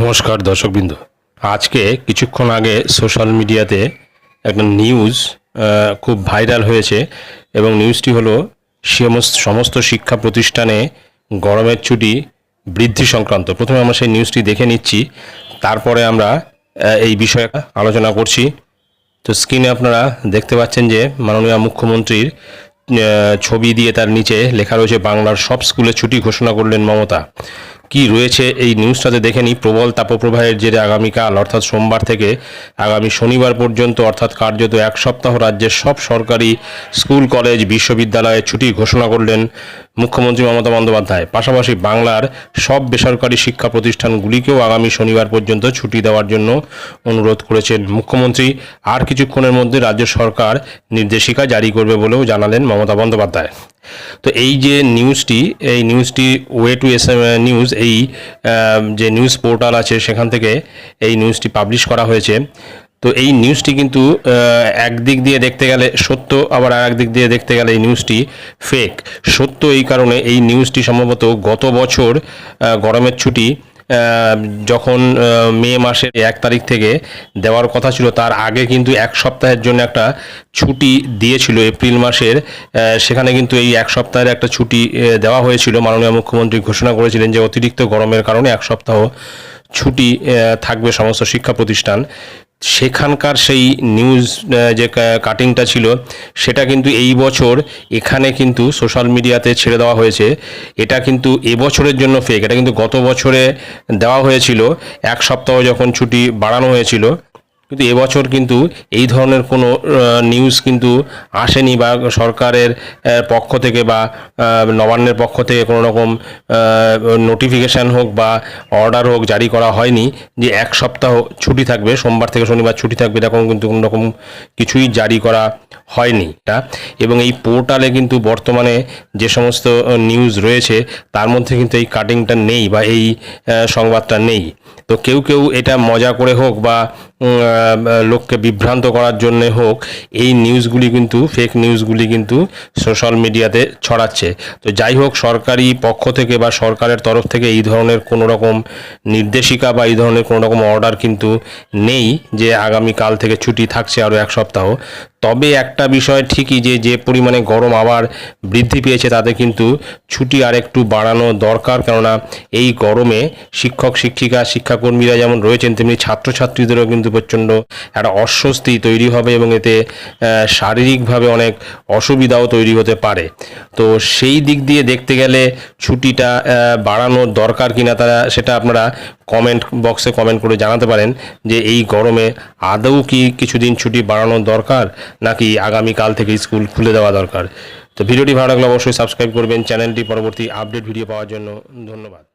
নমস্কার দর্শকবৃন্দ। আজকে কিছুক্ষণ আগে সোশ্যাল মিডিয়াতে একটা নিউজ খুব ভাইরাল হয়েছে এবং নিউজটি হলো সমস্ত সমস্ত শিক্ষা প্রতিষ্ঠানে গরমের ছুটি বৃদ্ধি সংক্রান্ত। প্রথমে আমরা সেই নিউজটি দেখে নিচ্ছি, তারপরে আমরা এই বিষয়ে আলোচনা করছি। তো স্ক্রিনে আপনারা দেখতে পাচ্ছেন যে মাননীয় মুখ্যমন্ত্রীর ছবি দিয়ে তার নিচে লেখা রয়েছে, বাংলার সব স্কুলে ছুটি ঘোষণা করলেন মমতা। কি রয়েছে এই নিউজটাতে দেখে নিই। প্রবল তাপপ্রবাহের জেরে আগামীকাল, অর্থাৎ সোমবার থেকে আগামী শনিবার পর্যন্ত, অর্থাৎ কার্যত এক সপ্তাহ রাজ্যের সব সরকারি স্কুল, কলেজ, বিশ্ববিদ্যালয়ে ছুটি ঘোষণা করলেন মুখ্যমন্ত্রী মমতা বন্দ্যোপাধ্যায়। পাশাপাশি বাংলার সব বেসরকারি শিক্ষা প্রতিষ্ঠানগুলিকেও আগামী শনিবার পর্যন্ত ছুটি দেওয়ার জন্য অনুরোধ করেছেন মুখ্যমন্ত্রী। আর কিছুক্ষণের মধ্যে রাজ্য সরকার নির্দেশিকা জারি করবে বলেও জানালেন মমতা বন্দ্যোপাধ্যায়। তো এই যে নিউজটি এই নিউজটি ওয়ে টু এস নিউজ এই যে নিউজ পোর্টাল আছে সেখান থেকে এই নিউজটি পাবলিশ করা হয়েছে। তো এই নিউজটি কিন্তু একদিক দিয়ে দেখতে গেলে সত্য, আবার আর একদিক দিয়ে দেখতে গেলে এই নিউজটি ফেক সত্য এই কারণে এই নিউজটি সম্ভবত গত বছর গরমের ছুটি যখন মে মাসের এক তারিখ থেকে দেওয়ার কথা ছিল, তার আগে কিন্তু এক সপ্তাহের জন্য একটা ছুটি দিয়েছিল এপ্রিল মাসের। সেখানে কিন্তু এই এক সপ্তাহের একটা ছুটি দেওয়া হয়েছিল। মাননীয় মুখ্যমন্ত্রী ঘোষণা করেছিলেন যে অতিরিক্ত গরমের কারণে এক সপ্তাহ ছুটি থাকবে সমস্ত শিক্ষা প্রতিষ্ঠান। সেখানকার সেই নিউজ যে কাটিংটা ছিল, সেটা কিন্তু এই বছর এখানে কিন্তু সোশ্যাল মিডিয়াতে ছেড়ে দেওয়া হয়েছে। এটা কিন্তু এবছরের জন্য ফেক এটা কিন্তু গত বছরে দেওয়া হয়েছিল। এক সপ্তাহ যখন ছুটি বাড়ানো হয়েছিল কিন্তু এবছর কিন্তু এই ধরনের কোনো নিউজ কিন্তু আসেনি বা সরকারের পক্ষ থেকে বা নবান্নের পক্ষ থেকে কোনো রকম নোটিফিকেশান হোক বা অর্ডার হোক জারি করা হয়নি যে এক সপ্তাহ ছুটি থাকবে, সোমবার থেকে শনিবার ছুটি থাকবে, এরকম কিন্তু কোনো রকম কিছুই জারি করা হয়নি এটা। এবং এই পোর্টালে কিন্তু বর্তমানে যে সমস্ত নিউজ রয়েছে, তার মধ্যে কিন্তু এই কাটিংটা নেই বা এই সংবাদটা নেই। তো কেউ কেউ এটা মজা করে হোক বা লোককে বিভ্রান্ত করার জন্যে হোক, এই নিউজগুলি কিন্তু ফেক নিউজগুলি কিন্তু সোশ্যাল মিডিয়াতে ছড়াচ্ছে। তো যাই হোক, সরকারি পক্ষ থেকে বা সরকারের তরফ থেকে এই ধরনের কোনো রকম নির্দেশিকা বা এই ধরনের কোনো রকম অর্ডার কিন্তু নেই যে আগামী কাল থেকে ছুটি থাকছে আরও এক সপ্তাহ। তবে একটা বিষয় ঠিকই যে যে পরিমাণে গরম আবার বৃদ্ধি পেয়েছে, তাতে কিন্তু ছুটি আর একটু বাড়ানো দরকার। কেননা এই গরমে শিক্ষক, শিক্ষিকা, শিক্ষাকর্মীরা যেমন রয়েছেন, তেমনি ছাত্রছাত্রীদেরও কিন্তু প্রচণ্ড একটা অস্বস্তি তৈরি হবে এবং এতে শারীরিকভাবে অনেক অসুবিধাও তৈরি হতে পারে। তো সেই দিক দিয়ে দেখতে গেলে ছুটিটা বাড়ানোর দরকার কিনা তারা সেটা আপনারা কমেন্ট বক্সে কমেন্ট করে জানাতে পারেন যে এই গরমে আদৌ কি কিছুদিন ছুটি বাড়ানোর দরকার নাকি আগামীকাল থেকে স্কুল খুলে দেওয়া দরকার। তো ভিডিওটি ভালো লাগলে অবশ্যই সাবস্ক্রাইব করবেন। চ্যানেলটি পরবর্তী আপডেট ভিডিও পাওয়ার জন্য ধন্যবাদ।